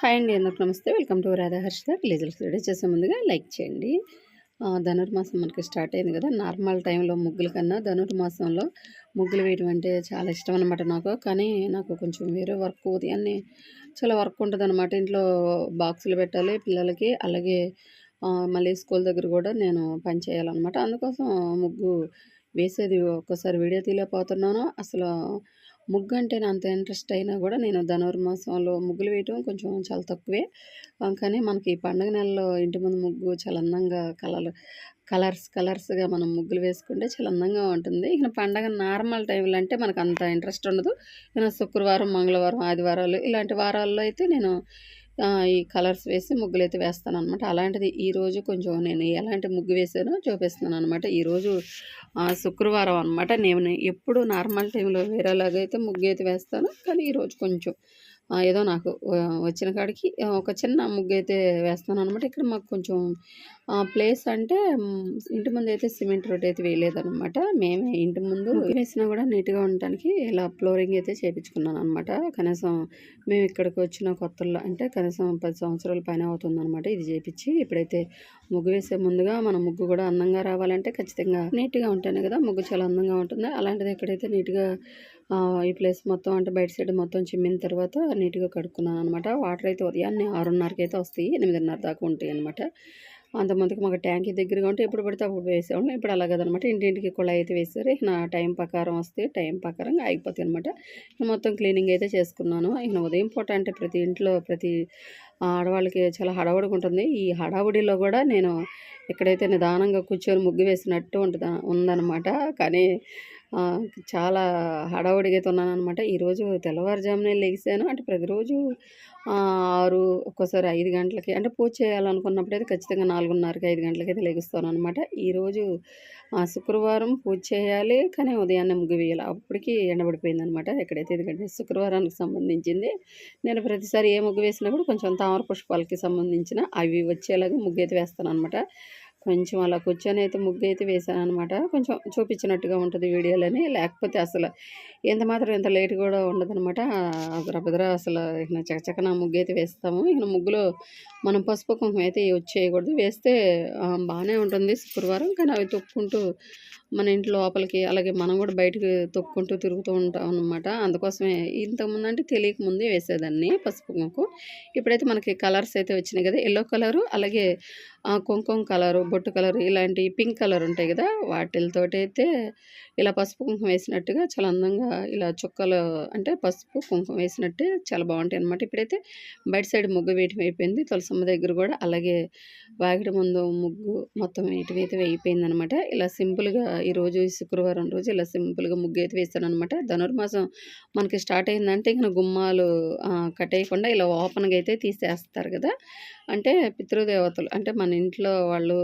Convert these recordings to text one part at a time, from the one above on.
Hi అండి అందరికి నమస్తే. వెల్కమ్ టు రాధా హర్ష విలేజ్లు రెడీ చేసే ముందుగా లైక్ చేయండి. ధనుర్మాసం మనకి స్టార్ట్ అయింది కదా. నార్మల్ టైంలో ముగ్గుల కన్నా ధనుర్మాసంలో ముగ్గులు వేయడం అంటే చాలా ఇష్టం అనమాట నాకు. కానీ నాకు కొంచెం వేరే వర్క్ ఉదయాన్నే చాలా వర్క్ ఉంటుంది అనమాట ఇంట్లో బాక్సులు పెట్టాలి పిల్లలకి. అలాగే మళ్ళీ స్కూల్ దగ్గర కూడా నేను పని చేయాలన్నమాట. అందుకోసం ముగ్గు వేసేది ఒక్కసారి వీడియో తీయలేకపోతున్నాను. అసలు ముగ్గు అంటే నా అంత ఇంట్రెస్ట్ అయినా కూడా నేను ధనుర్మాసంలో ముగ్గులు వేయటం కొంచెం చాలా తక్కువే. కానీ మనకి ఈ పండుగ నెలలో ఇంటి ముందు ముగ్గు చాలా అందంగా కలర్ కలర్స్ కలర్స్గా మనం ముగ్గులు వేసుకుంటే చాలా అందంగా ఉంటుంది. ఇక పండగ నార్మల్ టైంలో అంటే మనకు అంత ఇంట్రెస్ట్ ఉండదు. ఇక శుక్రవారం మంగళవారం ఆదివారాలు ఇలాంటి వారాల్లో అయితే నేను ఈ కలర్స్ వేసి ముగ్గులు అయితే వేస్తాను అనమాట అలాంటిది ఈరోజు కొంచెం నేను ఎలాంటి ముగ్గు వేసానో చూపిస్తున్నాను అనమాట ఈరోజు శుక్రవారం అనమాట నేను ఎప్పుడు నార్మల్ టైంలో వేరేలాగైతే ముగ్గు అయితే వేస్తాను. కానీ ఈరోజు కొంచెం ఏదో నాకు వచ్చిన కాడికి ఒక చిన్న ముగ్గు అయితే వేస్తాను అనమాట ఇక్కడ మాకు కొంచెం ప్లేస్ అంటే ఇంటి ముందు అయితే సిమెంట్ రోడ్ అయితే వేయలేదన్నమాట. మేమే ఇంటి ముందు వేసినా కూడా నీట్గా ఉండటానికి ఇలా ఫ్లోరింగ్ అయితే చేయించుకున్నాను అనమాట కనీసం మేము ఇక్కడికి వచ్చిన కొత్తల్లో అంటే కనీసం పది సంవత్సరాల పైన అవుతుందన్నమాట ఇది చేపించి. ఇప్పుడైతే ముగ్గు వేసే ముందుగా మన ముగ్గు కూడా అందంగా రావాలంటే ఖచ్చితంగా నీట్గా ఉంటేనే కదా ముగ్గు చాలా అందంగా ఉంటుంది. అలాంటిది ఇక్కడైతే నీట్గా ఈ ప్లేస్ మొత్తం అంటే బయట సైడ్ మొత్తం చిమ్మిన తర్వాత నీట్గా కడుక్కున్నాను అనమాట వాటర్ అయితే ఉదయాన్నే ఆరున్నరకి అయితే వస్తాయి ఎనిమిదిన్నర దాకా ఉంటాయి అనమాట అంతమందికి మాకు ట్యాంక్ దగ్గరగా ఉంటే ఎప్పుడు పడితే అప్పుడు వేసేవాళ్ళం. ఇప్పుడు అలా కదనమాట ఇంటింటికి కుళాయి అయితే వేసారు ఇక నా టైం ప్రకారం వస్తే టైం ప్రకారం ఆగిపోతాయి అనమాట మొత్తం క్లీనింగ్ అయితే చేసుకున్నాను. ఇక ఉదయం పూట అంటే ప్రతి ఇంట్లో ప్రతి ఆడవాళ్ళకి చాలా హడావుడిగా ఉంటుంది. ఈ హడావుడిలో కూడా నేను ఎక్కడైతే నిదానంగా కూర్చొని ముగ్గు వేసినట్టు ఉంటుంది ఉందన్నమాట. కానీ చాలా హడావుడిగా అయితే ఉన్నాను అనమాట ఈరోజు తెల్లవారుజామునే లెగిసాను అంటే ప్రతిరోజు ఆరు ఒక్కోసారి ఐదు గంటలకి అంటే పూజ చేయాలనుకున్నప్పుడు అయితే ఖచ్చితంగా నాలుగున్నరకి ఐదు గంటలకి అయితే లెగుస్తాను అనమాట ఈరోజు శుక్రవారం పూజ చేయాలి కానీ ఉదయాన్నే ముగ్గు వేయాలి. అప్పటికి ఎండబడిపోయింది అనమాట ఎక్కడైతే ఎందుకంటే శుక్రవారానికి సంబంధించింది. నేను ప్రతిసారి ఏ ముగ్గు వేసినా కూడా కొంచెం తామర పుష్పాలకి సంబంధించిన అవి వచ్చేలాగా ముగ్గు అయితే వేస్తాను అనమాట కొంచెం అలా కూర్చొని అయితే ముగ్గు అయితే వేసాను అనమాట కొంచెం చూపించినట్టుగా ఉంటుంది వీడియోలని లేకపోతే అసలు ఎంత మాత్రం ఎంత లేట్ కూడా ఉండదనమాట భద్ర అసలు ఇక చకచకన ముగ్గు అయితే వేస్తాము. ఇక ముగ్గులో మనం పసుపు కుంకుమ అయితే వచ్చేయకూడదు వేస్తే బాగానే ఉంటుంది శుక్రవారం. కానీ అవి తొక్కుంటూ మన ఇంటి లోపలికి అలాగే మనం కూడా బయటకు తొక్కుంటూ తిరుగుతూ ఉంటాం అనమాట అందుకోసమే ఇంతకుముందు అంటే తెలియక ముందే వేసేదాన్ని పసుపు కుంకు ఇప్పుడైతే మనకి కలర్స్ అయితే వచ్చినాయి కదా. ఎల్లో కలరు అలాగే కుంకుమ కలరు బొట్టు కలరు ఇలాంటి పింక్ కలర్ ఉంటాయి కదా వాటితో అయితే ఇలా పసుపు కుంకుమ వేసినట్టుగా చాలా అందంగా ఇలా చుక్కలు అంటే పసుపు కుంకుమ వేసినట్టే చాలా బాగుంటాయి అనమాట ఇప్పుడైతే బయట సైడ్ ముగ్గు వేయటం అయిపోయింది తులసమ్మ దగ్గర కూడా అలాగే వాకిటి ముందు ముగ్గు మొత్తం వేయటం అయితే అయిపోయింది అనమాట ఇలా సింపుల్గా ఈరోజు శుక్రవారం రోజు ఇలా సింపుల్గా ముగ్గు అయితే వేస్తాను అనమాట ధనుర్మాసం మనకి స్టార్ట్ అయిందంటే ఇంకా గుమ్మాలు కట్టేయకుండా ఇలా ఓపెన్గా అయితే తీసేస్తారు కదా అంటే పితృదేవతలు. అంటే మన ఇంట్లో వాళ్ళు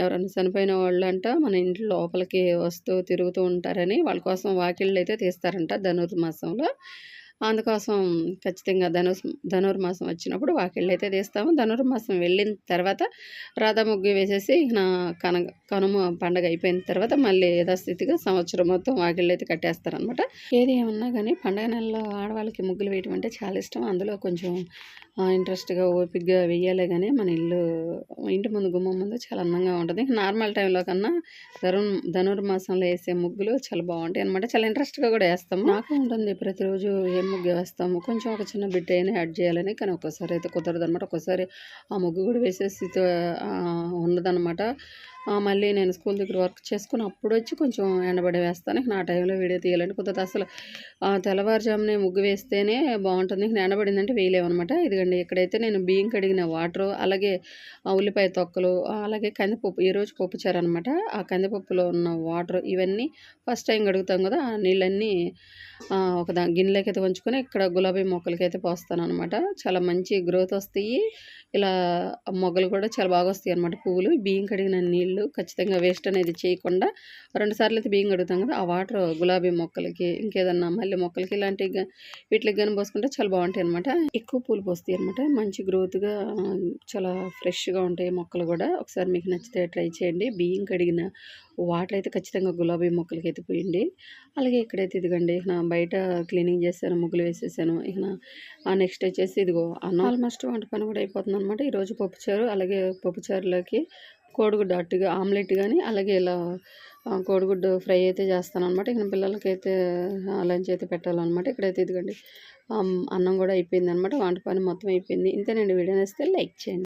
ఎవరైనా చనిపోయిన వాళ్ళు అంట మన ఇంట్లో లోపలికి వస్తూ తిరుగుతూ ఉంటారని వాళ్ళ కోసం వాకిళ్ళు అయితే తీస్తారంట ధనుర్మాసంలో. అందుకోసం ఖచ్చితంగా ధను ధనుర్మాసం వచ్చినప్పుడు వాకిళ్ళు అయితే తీస్తాము. ధనుర్మాసం వెళ్ళిన తర్వాత రాధా ముగ్గు వేసేసి నా కన కనుమ పండగ అయిపోయిన తర్వాత మళ్ళీ యథాస్థితిగా సంవత్సరం మొత్తం వాకిళ్ళు అయితే కట్టేస్తారనమాట ఏది ఏమన్నా కానీ పండగ నెలలో ఆడవాళ్ళకి ముగ్గులు వేయటం అంటే చాలా ఇష్టం. అందులో కొంచెం ఇంట్రెస్ట్గా ఓపిక్గా వెయ్యాలే కానీ మన ఇల్లు ఇంటి ముందు గుమ్మం ముందు చాలా అందంగా ఉంటుంది. నార్మల్ టైంలో కన్నా ధనుర్ ధనుర్మాసంలో వేసే ముగ్గులు చాలా బాగుంటాయి అనమాట చాలా ఇంట్రెస్ట్గా కూడా వేస్తాము. నాకు ఉంటుంది. ప్రతిరోజు ఏం ముగ్గు వేస్తాము. కొంచెం ఒక చిన్న బిడ్డ అయినా యాడ్ చేయాలని కానీ ఒక్కోసారి అయితే కుదరదు అనమాట ఒక్కోసారి ఆ ముగ్గు కూడా వేసేసి స్థితి ఆ, మళ్ళీ నేను స్కూల్ దగ్గర వర్క్ చేసుకుని అప్పుడు వచ్చి కొంచెం ఎండబడి వేస్తాను. నా టైంలో వీడియో తీయాలంటే కొంత అసలు ఆ, తెల్లవారుజామునే ముగ్గు వేస్తేనే బాగుంటుంది. నేను ఎండబడిందంటే వేయలేమన్నమాట ఇదిగండి ఇక్కడైతే నేను బియ్యం కడిగిన వాటర్ అలాగే ఆ ఉల్లిపాయ తొక్కలు అలాగే కందిపప్పు ఈరోజు పప్పుచారు అనమాట ఆ కందిపప్పులో ఉన్న వాటర్ ఇవన్నీ ఫస్ట్ టైం కడుగుతాం కదా ఆ నీళ్ళన్నీ ఒక దా గిన్నెలోకి అయితే వంచుకొని ఇక్కడ గులాబీ మొక్కలకి అయితే పోస్తాను అనమాట చాలా మంచి గ్రోత్ వస్తాయి. ఇలా మొగ్గలు కూడా చాలా బాగా వస్తాయి అనమాట పువ్వులు బియ్యం కడిగిన నీళ్ళు నీళ్ళు ఖచ్చితంగా వేస్ట్ అనేది చేయకుండా రెండు సార్లు అయితే బియ్యం కడుగుతాం కదా ఆ వాటర్ గులాబీ మొక్కలకి ఇంకేదన్నా మళ్ళీ మొక్కలకి ఇలాంటి వీటికి కానీ పోసుకుంటే చాలా బాగుంటాయి అనమాట ఎక్కువ పూలు పోస్తాయి అనమాట మంచి గ్రోత్గా చాలా ఫ్రెష్గా ఉంటాయి మొక్కలు కూడా. ఒకసారి మీకు నచ్చితే ట్రై చేయండి. బియ్యం కడిగిన వాటర్ అయితే ఖచ్చితంగా గులాబీ మొక్కలకి అయితే పోయండి. అలాగే ఇక్కడైతే ఇదిగండి ఇక నా బయట క్లీనింగ్ చేశాను ముగ్గులు వేసేసాను. ఇక నెక్స్ట్ వచ్చేసి ఇదిగో అన్నం ఆల్మోస్ట్ వంట పని కూడా అయిపోతుంది అనమాట ఈరోజు పప్పుచారు అలాగే పప్పుచారులోకి కోడిగుడ్డు అట్టుగా ఆమ్లెట్ కానీ అలాగే ఇలా కోడిగుడ్డు ఫ్రై అయితే చేస్తాను అనమాట ఇక పిల్లలకి అయితే లంచ్ అయితే పెట్టాలన్నమాట. ఇక్కడైతే ఇదిగండి అన్నం కూడా అయిపోయింది అనమాట వంట పని మొత్తం అయిపోయింది. ఇంతేనండి. వీడియో నేస్తే లైక్ చేయండి.